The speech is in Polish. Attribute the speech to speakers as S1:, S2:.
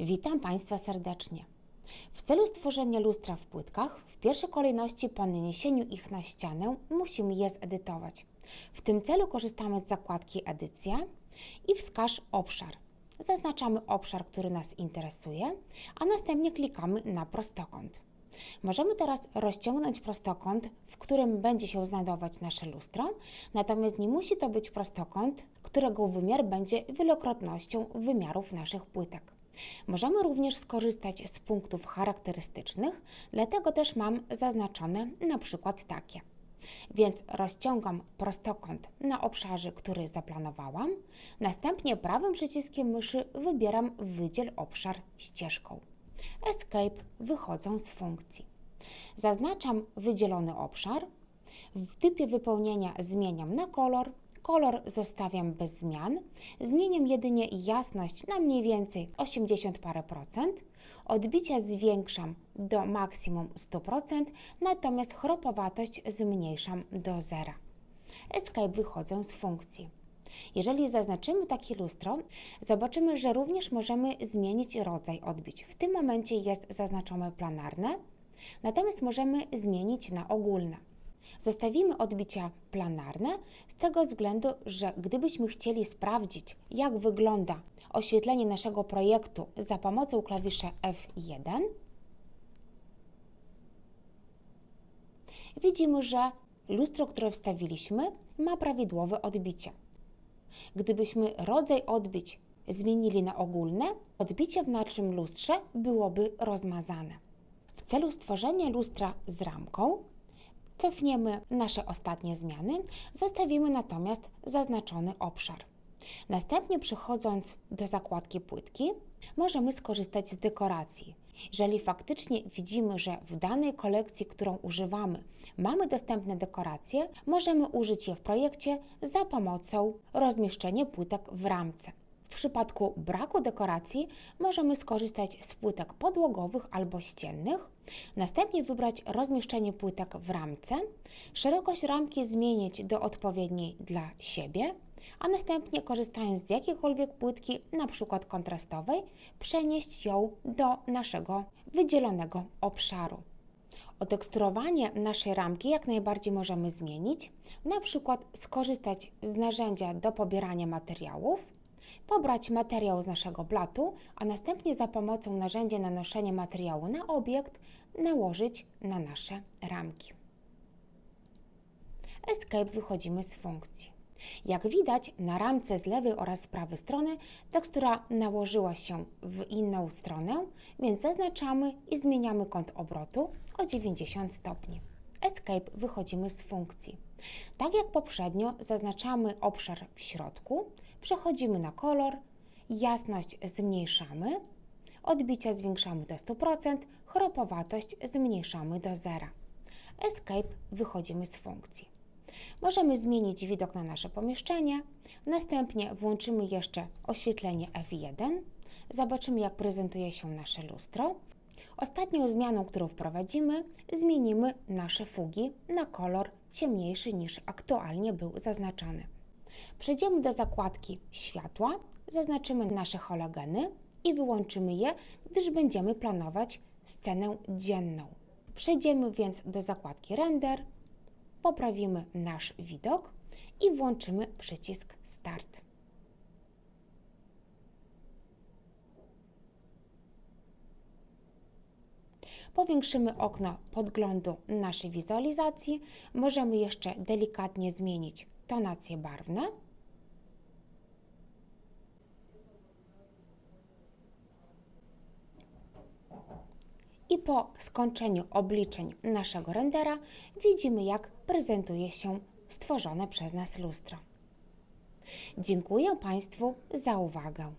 S1: Witam Państwa serdecznie. W celu stworzenia lustra w płytkach, w pierwszej kolejności po naniesieniu ich na ścianę musimy je zedytować. W tym celu korzystamy z zakładki Edycja i wskaż obszar. Zaznaczamy obszar, który nas interesuje, a następnie klikamy na prostokąt. Możemy teraz rozciągnąć prostokąt, w którym będzie się znajdować nasze lustro, natomiast nie musi to być prostokąt, którego wymiar będzie wielokrotnością wymiarów naszych płytek. Możemy również skorzystać z punktów charakterystycznych, dlatego też mam zaznaczone na przykład takie. Więc rozciągam prostokąt na obszarze, który zaplanowałam. Następnie prawym przyciskiem myszy wybieram Wydziel obszar ścieżką. Escape wychodzą z funkcji. Zaznaczam wydzielony obszar. W typie wypełnienia zmieniam na kolor. Kolor zostawiam bez zmian. Zmieniam jedynie jasność na mniej więcej 80 parę procent. Odbicia zwiększam do maksimum 100%, natomiast chropowatość zmniejszam do zera. Escape wychodzę z funkcji. Jeżeli zaznaczymy takie lustro, zobaczymy, że również możemy zmienić rodzaj odbić. W tym momencie jest zaznaczone planarne, natomiast możemy zmienić na ogólne. Zostawimy odbicia planarne z tego względu, że gdybyśmy chcieli sprawdzić, jak wygląda oświetlenie naszego projektu za pomocą klawisza F1, widzimy, że lustro, które wstawiliśmy, ma prawidłowe odbicie. Gdybyśmy rodzaj odbić zmienili na ogólne, odbicie w naszym lustrze byłoby rozmazane. W celu stworzenia lustra z ramką cofniemy nasze ostatnie zmiany, zostawimy natomiast zaznaczony obszar. Następnie przechodząc do zakładki płytki, możemy skorzystać z dekoracji. Jeżeli faktycznie widzimy, że w danej kolekcji, którą używamy, mamy dostępne dekoracje, możemy użyć je w projekcie za pomocą rozmieszczenia płytek w ramce. W przypadku braku dekoracji możemy skorzystać z płytek podłogowych albo ściennych, następnie wybrać rozmieszczenie płytek w ramce, szerokość ramki zmienić do odpowiedniej dla siebie, a następnie korzystając z jakiejkolwiek płytki, przykład kontrastowej, przenieść ją do naszego wydzielonego obszaru. Oteksturowanie naszej ramki jak najbardziej możemy zmienić, na przykład skorzystać z narzędzia do pobierania materiałów, pobrać materiał z naszego blatu, a następnie za pomocą narzędzia nanoszenia materiału na obiekt nałożyć na nasze ramki. Escape wychodzimy z funkcji. Jak widać, na ramce z lewej oraz z prawej strony tekstura nałożyła się w inną stronę, więc zaznaczamy i zmieniamy kąt obrotu o 90 stopni. Escape wychodzimy z funkcji. Tak jak poprzednio, zaznaczamy obszar w środku, przechodzimy na kolor, jasność zmniejszamy, odbicia zwiększamy do 100%, chropowatość zmniejszamy do zera. Escape wychodzimy z funkcji. Możemy zmienić widok na nasze pomieszczenie, następnie włączymy jeszcze oświetlenie F1, zobaczymy jak prezentuje się nasze lustro. Ostatnią zmianą, którą wprowadzimy, zmienimy nasze fugi na kolor ciemniejszy niż aktualnie był zaznaczony. Przejdziemy do zakładki światła, zaznaczymy nasze halogeny i wyłączymy je, gdyż będziemy planować scenę dzienną. Przejdziemy więc do zakładki render, poprawimy nasz widok i włączymy przycisk Start. Powiększymy okno podglądu naszej wizualizacji. Możemy jeszcze delikatnie zmienić tonacje barwne. I po skończeniu obliczeń naszego rendera widzimy, jak prezentuje się stworzone przez nas lustro. Dziękuję Państwu za uwagę.